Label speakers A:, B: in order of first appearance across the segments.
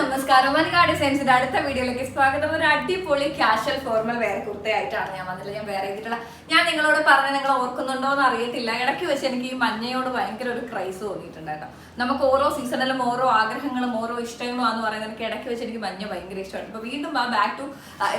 A: നമസ്കാരം. മലകാട് ഡിസൈൻസിന്റെ അടുത്ത വീഡിയോയിലേക്ക് സ്വാഗതം. ഒരു അടിപൊളി കാഷ്വൽ ഫോർമൽ വെയർ കുർത്തയായിട്ടാണ് ഞാൻ വന്നില്ല ഞാൻ വേറെ ചെയ്തിട്ടുള്ള ഞാൻ നിങ്ങളോട് പറഞ്ഞ നിങ്ങൾ ഓർക്കുന്നുണ്ടോ എന്ന് അറിയത്തില്ല. ഇടയ്ക്ക് വെച്ച് എനിക്ക് ഈ മഞ്ഞയോട് ഭയങ്കര ഒരു ക്രൈസ് തോന്നിയിട്ടുണ്ടായിരുന്നു. നമുക്ക് ഓരോ സീസണിലും ഓരോ ആഗ്രഹങ്ങളും ഓരോ ഇഷ്ടങ്ങളും എന്ന് പറയുന്നത് എനിക്ക് ഇടയ്ക്ക് വെച്ച് എനിക്ക് മഞ്ഞ ഭയങ്കര ഇഷ്ടമാണ്. ഇപ്പൊ വീണ്ടും ആ ബാക്ക് ടു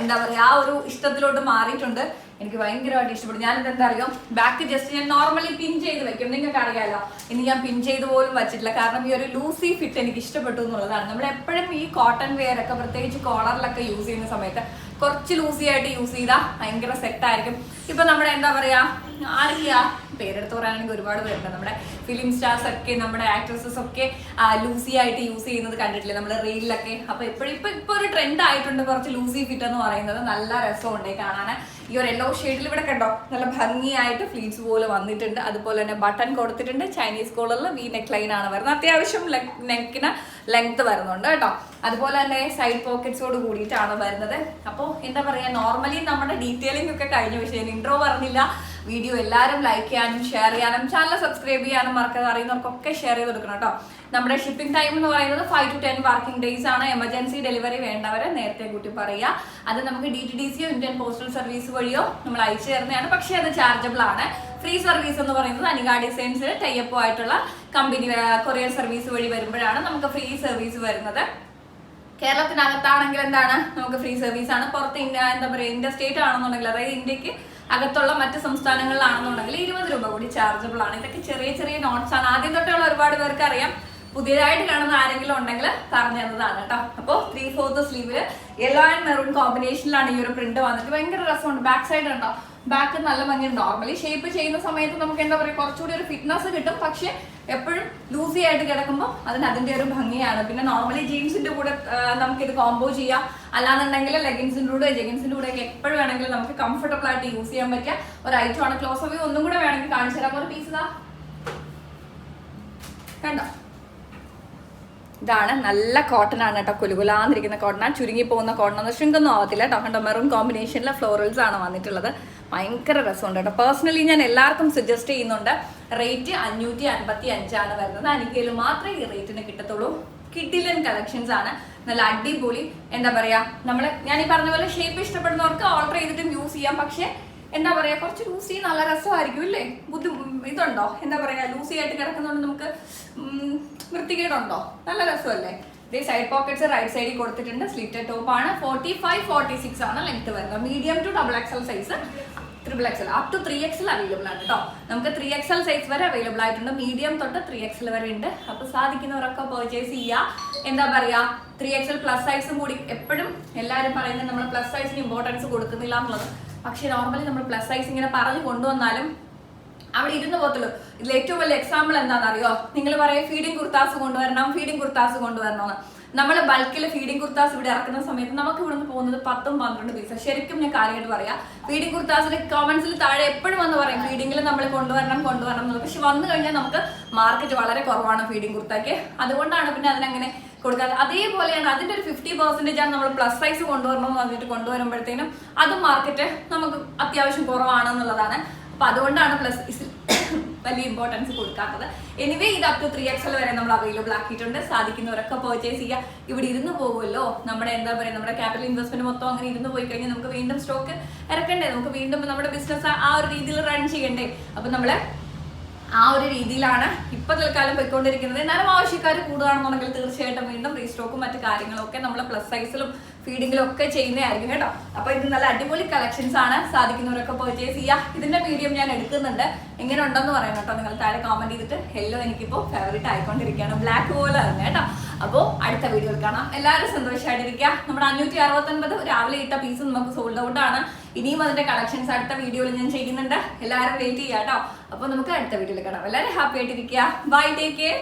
A: എന്താ പറയാ ആ ഒരു ഇഷ്ടത്തിലോട്ട് മാറിയിട്ടുണ്ട്. എനിക്ക് ഭയങ്കരമായിട്ട് ഇഷ്ടപ്പെടും ഞാൻ എന്താ അറിയോ? ബാക്ക് ജസ്റ്റ് ഞാൻ നോർമലി പിൻ ചെയ്ത് വെക്കും. നിങ്ങൾക്ക് അറിയാലോ ഇനി ഞാൻ പിൻ ചെയ്ത് പോലും വെച്ചിട്ടില്ല. കാരണം ഈ ഒരു ലൂസി ഫിറ്റ് എനിക്ക് ഇഷ്ടപ്പെട്ടു എന്നുള്ളതാണ്. നമ്മൾ എപ്പോഴും ഈ കോട്ടൺ വെയർ ഒക്കെ പ്രത്യേകിച്ച് കോളറിലൊക്കെ യൂസ് ചെയ്യുന്ന സമയത്ത് കുറച്ച് ലൂസി ആയിട്ട് യൂസ് ചെയ്താൽ ഭയങ്കര സെറ്റ് ആയിരിക്കും. ഇപ്പൊ നമ്മുടെ എന്താ പറയാ ആരില്ല പേരെടുത്ത് പറയാനാണെങ്കിൽ ഒരുപാട് പേരുണ്ട്. നമ്മുടെ ഫിലിം സ്റ്റാർസ് ഒക്കെ നമ്മുടെ ആക്ട്രസസ് ഒക്കെ ലൂസി ആയിട്ട് യൂസ് ചെയ്യുന്നത് കണ്ടിട്ടില്ലേ? നമ്മുടെ റീലിലൊക്കെ. അപ്പൊ എപ്പോഴും ഇപ്പൊ ഇപ്പൊ ഒരു ട്രെൻഡ് ആയിട്ടുണ്ട് കുറച്ച് ലൂസി ഫിറ്റ് എന്ന് പറയുന്നത്. നല്ല രസമുണ്ട് കാണാൻ ഈ ഒരു യെല്ലോ ഷെയ്ഡിൽ ഇവിടെ കണ്ടോ? നല്ല ഭംഗിയായിട്ട് ഫ്ലീറ്റ്സ് പോലെ വന്നിട്ടുണ്ട്. അതുപോലെ തന്നെ ബട്ടൺ കൊടുത്തിട്ടുണ്ട്. ചൈനീസ് കോളറിൽ വി നെക്ക് ലൈൻ ആണ് വരുന്നത്. അത്യാവശ്യം നെക്കിന് ലെങ്ത് വരുന്നുണ്ട് കേട്ടോ. അതുപോലെ തന്നെ സൈഡ് പോക്കറ്റ്സോട് കൂടിയിട്ടാണ് വരുന്നത്. അപ്പോൾ എന്താ പറയുക നോർമലി നമ്മുടെ ഡീറ്റെയിലിംഗ് ഒക്കെ കഴിഞ്ഞ. പക്ഷേ ഇൻട്രോ പറഞ്ഞില്ല. വീഡിയോ എല്ലാവരും ലൈക്ക് ചെയ്യാനും ഷെയർ ചെയ്യാനും ചാനൽ സബ്സ്ക്രൈബ് ചെയ്യാനും മറക്കാതെ അറിയുന്നവർക്കൊക്കെ ഷെയർ ചെയ്ത് കൊടുക്കണം കേട്ടോ നമ്മുടെ ഷിപ്പിംഗ് ടൈം എന്ന് പറയുന്നത് five to ten working days ആണ്. എമർജൻസി ഡെലിവറി വേണ്ടവരെ നേരത്തെ കൂട്ടി പറയുക. അത് നമുക്ക് ഡി ടി ഡി സിയോ ഇന്ത്യൻ പോസ്റ്റൽ സർവീസ് വഴിയോ നമ്മൾ അയച്ചു തരുന്നതാണ്. പക്ഷേ അത് ചാർജബിൾ ആണ്. ഫ്രീ സർവീസ് എന്ന് പറയുന്നത് അനിക ഡിസൈൻസ് ടൈപ്പ് ആയിട്ടുള്ള കമ്പനി കൊറിയർ സർവീസ് വഴി വരുമ്പോഴാണ് നമുക്ക് ഫ്രീ സർവീസ് വരുന്നത്. കേരളത്തിനകത്താണെങ്കിൽ എന്താണ്? നമുക്ക് ഫ്രീ സർവീസ് ആണ്. പുറത്ത് ഇന്ത്യ എന്താ പറയുക ഇന്ത്യ സ്റ്റേറ്റ് ആണെന്നുണ്ടെങ്കിൽ അതായത് ഇന്ത്യയ്ക്ക് അകത്തുള്ള മറ്റ് സംസ്ഥാനങ്ങളിലാണെന്നുണ്ടെങ്കിൽ ഇരുപത് രൂപ കൂടി ചാർജബിൾ ആണ്. ഇതൊക്കെ ചെറിയ ചെറിയ നോട്ട്സ് ആണ്. ആദ്യം തൊട്ടുള്ള ഒരുപാട് പേർക്ക് അറിയാം. പുതിയതായിട്ട് കാണുന്ന ആരെങ്കിലും ഉണ്ടെങ്കിൽ പറഞ്ഞു തന്നതാണ് കേട്ടോ. അപ്പോൾ ത്രീ ഫോർത്ത് സ്ലീവിൽ യെല്ലോ ആൻഡ് മെറൂൺ കോമ്പിനേഷനിലാണ് ഈ ഒരു പ്രിന്റ് വന്നിട്ട്. ഭയങ്കര രസമുണ്ട്. ബാക്ക് സൈഡ് ഉണ്ടോ? ബാക്ക് നല്ല ഭംഗിയുണ്ട്. നോർമലി ഷേപ്പ് ചെയ്യുന്ന സമയത്ത് നമുക്ക് എന്താ പറയുക കുറച്ചുകൂടി ഒരു ഫിറ്റ്നസ് കിട്ടും. പക്ഷെ എപ്പോഴും ലൂസി ആയിട്ട് കിടക്കുമ്പോൾ അതിന് അതിന്റെ ഒരു ഭംഗിയാണ്. പിന്നെ നോർമലി ജീൻസിന്റെ കൂടെ നമുക്കിത് കോംബോ ചെയ്യാം. അല്ലാന്നുണ്ടെങ്കിൽ ലെഗിൻസിന്റെ കൂടെ ജെഗിൻസിന്റെ കൂടെ ഒക്കെ എപ്പോഴും വേണമെങ്കിലും നമുക്ക് കംഫർട്ടബിൾ ആയിട്ട് യൂസ് ചെയ്യാൻ പറ്റിയ ഒരു ഐറ്റം ആണ് ക്ലോസ് ഓഫ് ഒന്നും കൂടെ വേണമെങ്കിൽ കാണിച്ചു തരാം. ഒരു പീസ് കണ്ടോ? ഇതാണ്. നല്ല കോട്ടൺ ആണ് കേട്ടോ. കുലുകുലാന്നിരിക്കുന്ന കോട്ടൺ ആണ്. ചുരുങ്ങി പോകുന്ന കോട്ടൺ ഒന്നും ശൃംഖൊന്നും ആവത്തില്ല കേട്ടോ. മെറൂൺ കോമ്പിനേഷനിലെ ഫ്ലോറൽസ് ആണ് വന്നിട്ടുള്ളത്. ഭയങ്കര രസമുണ്ട് കേട്ടോ. പേഴ്സണലി ഞാൻ എല്ലാവർക്കും സജസ്റ്റ് ചെയ്യുന്നുണ്ട്. റേറ്റ് അഞ്ഞൂറ്റി അൻപത്തി അഞ്ചാണ് വരുന്നത്. അനിക്കയിൽ മാത്രമേ ഈ റേറ്റിന് കിട്ടത്തുള്ളൂ. കിഡിലൻ കളക്ഷൻസ് ആണ്. നല്ല അടിപൊളി എന്താ പറയാ നമ്മൾ ഞാൻ ഈ പറഞ്ഞ പോലെ ഷേപ്പ് ഇഷ്ടപ്പെടുന്നവർക്ക് ഓർഡർ ചെയ്തിട്ടും യൂസ് ചെയ്യാം. പക്ഷേ എന്താ പറയാ കുറച്ച് ലൂസി നല്ല രസമായിരിക്കും ഇല്ലേ? ബുദ്ധി ഇതുണ്ടോ? എന്താ പറയാ ലൂസി ആയിട്ട് കിടക്കുന്നതുകൊണ്ട് നമുക്ക് വൃത്തികേടുണ്ടോ? നല്ല രസമല്ലേ? ഇതേ സൈഡ് പോക്കറ്റ്സ് റൈറ്റ് സൈഡിൽ കൊടുത്തിട്ടുണ്ട്. സ്ലിറ്റഡ് ടോപ്പ് ആണ്. ഫോർട്ടി ഫൈവ് ഫോർട്ടി സിക്സ് ആണ് ലെങ്ത് വരുന്നത്. Medium to double XL size triple XL up to three XL available ആണ് കേട്ടോ നമുക്ക് ത്രീ എക്സൽ സൈസ് വരെ അവൈലബിൾ ആയിട്ടുണ്ട്. മീഡിയം തൊട്ട് ത്രീ എക്സൽ വരെ ഉണ്ട്. അപ്പൊ സാധിക്കുന്നവരൊക്കെ പർച്ചേസ് ചെയ്യുക എന്താ പറയാ? ത്രീ എക്സൽ പ്ലസ് സൈസും കൂടി എപ്പോഴും എല്ലാവരും പറയുന്നത് നമ്മൾ പ്ലസ് സൈസിന് ഇമ്പോർട്ടൻസ് കൊടുക്കുന്നില്ല എന്നുള്ളത്. പക്ഷെ നോർമലി നമ്മൾ പ്ലസ് സൈസ് ഇങ്ങനെ പറഞ്ഞു കൊണ്ടുവന്നാലും അവിടെ ഇരുന്ന് പോകത്തുള്ളൂ. ഇതിൽ ഏറ്റവും വലിയ എക്സാമ്പിൾ എന്താണെന്നറിയോ? നിങ്ങൾ പറയും ഫീഡിങ് കുർത്താസ് കൊണ്ടുവരണം ഫീഡിങ് കുർത്താസ് കൊണ്ടുവരണമെന്ന് നമ്മൾ ബൾക്കിൽ ഫീഡിംഗ് കുർത്താസ് ഇവിടെ ഇറക്കുന്ന സമയത്ത് നമുക്ക് ഇവിടെ നിന്ന് പോകുന്നത് പത്തും പന്ത്രണ്ട് പീസ്. ശരിക്കും ഞാൻ കാര്യമായിട്ട് പറയാം. ഫീഡിംഗ് കുർത്താസിന്റെ കമന്റ്സിൽ താഴെ എപ്പോഴും വന്ന് പറയും ഫീഡിംഗിൽ നമ്മൾ കൊണ്ടുവരണം കൊണ്ടുവരണം എന്നുള്ളത്. പക്ഷെ വന്നു കഴിഞ്ഞാൽ നമുക്ക് മാർക്കറ്റ് വളരെ കുറവാണ് ഫീഡിംഗ് കുർത്താക്ക് അതുകൊണ്ടാണ് പിന്നെ അതിനങ്ങനെ കൊടുക്കാതെ അതേപോലെയാണ് അതിന്റെ ഒരു ഫിഫ്റ്റി പെർസെന്റേജ് ആണ് നമ്മൾ പ്ലസ് സൈസ് കൊണ്ടുവരണം എന്ന് പറഞ്ഞിട്ട് കൊണ്ടുവരുമ്പോഴത്തേനും അതും മാർക്കറ്റ് നമുക്ക് അത്യാവശ്യം കുറവാണെന്നുള്ളതാണ്. അപ്പൊ അതുകൊണ്ടാണ് പ്ലസ് വലിയ ഇമ്പോർട്ടൻസ് കൊടുക്കാത്തത്. എനിവേ ഇത് അപ് ടു ത്രീ എക്സൽ വരെ നമ്മൾ അവൈലബിൾ ആക്കിയിട്ടുണ്ട്. സാധിക്കുന്നവരൊക്കെ പർച്ചേസ് ചെയ്യുക. ഇവിടെ ഇരുന്ന് പോകുമല്ലോ? നമ്മുടെ എന്താ പറയുക നമ്മുടെ ക്യാപിറ്റൽ ഇൻവെസ്റ്റ്മെന്റ് മൊത്തം അങ്ങനെ ഇരുന്ന് പോയി കഴിഞ്ഞാൽ നമുക്ക് വീണ്ടും സ്റ്റോക്ക് ഇറക്കണ്ടേ? നമുക്ക് വീണ്ടും നമ്മുടെ ബിസിനസ് ആ ഒരു രീതിയിൽ റൺ ചെയ്യണ്ടേ? അപ്പൊ നമ്മൾ ആ ഒരു രീതിയിലാണ് ഇപ്പൊ തൽക്കാലം പോയിക്കൊണ്ടിരിക്കുന്നത്. എന്നാലും ആവശ്യക്കാർ കൂടുകയാണെന്നുണ്ടെങ്കിൽ തീർച്ചയായിട്ടും വീണ്ടും റീസ്റ്റോക്കും മറ്റു കാര്യങ്ങളും ഒക്കെ നമ്മൾ പ്ലസ് സൈസിലും ഫീഡിങ്ങിലും ഒക്കെ ചെയ്യുന്നതായിരിക്കും കേട്ടോ. അപ്പൊ ഇത് നല്ല അടിപൊളി കളക്ഷൻസ് ആണ്. സാധിക്കുന്നവരൊക്കെ പർച്ചേസ് ചെയ്യുക ഇതിന്റെ മീഡിയം ഞാൻ എടുക്കുന്നുണ്ട്. എങ്ങനെ ഉണ്ടെന്ന് പറയാം കേട്ടോ. നിങ്ങൾ താഴെ കോമന്റ് ചെയ്തിട്ട് ഹെല്ലോ എനിക്കിപ്പോ ഫേവറേറ്റ് ആയിക്കൊണ്ടിരിക്കുകയാണ്. ബ്ലാക്ക് പോലെ തന്നെ കേട്ടോ. അപ്പോൾ അടുത്ത വീഡിയോയിൽ കാണാം. എല്ലാവരും സന്തോഷമായിട്ടിരിക്കുക നമ്മുടെ അഞ്ഞൂറ്റി അറുപത്തൊൻപത് രാവിലെ ഇട്ട പീസ് നമുക്ക് സോൾഡ് ഔട്ട് ആണ്. ഇനിയും അതിന്റെ കളക്ഷൻസ് അടുത്ത വീഡിയോയിൽ ഞാൻ ചെയ്യുന്നുണ്ട്. എല്ലാവരും വെയിറ്റ് ചെയ്യാം കേട്ടോ. അപ്പോൾ നമുക്ക് അടുത്ത വീട്ടിൽ കാണാം. എല്ലാവരും ഹാപ്പി ആയിട്ടിരിക്കുക. Bye take care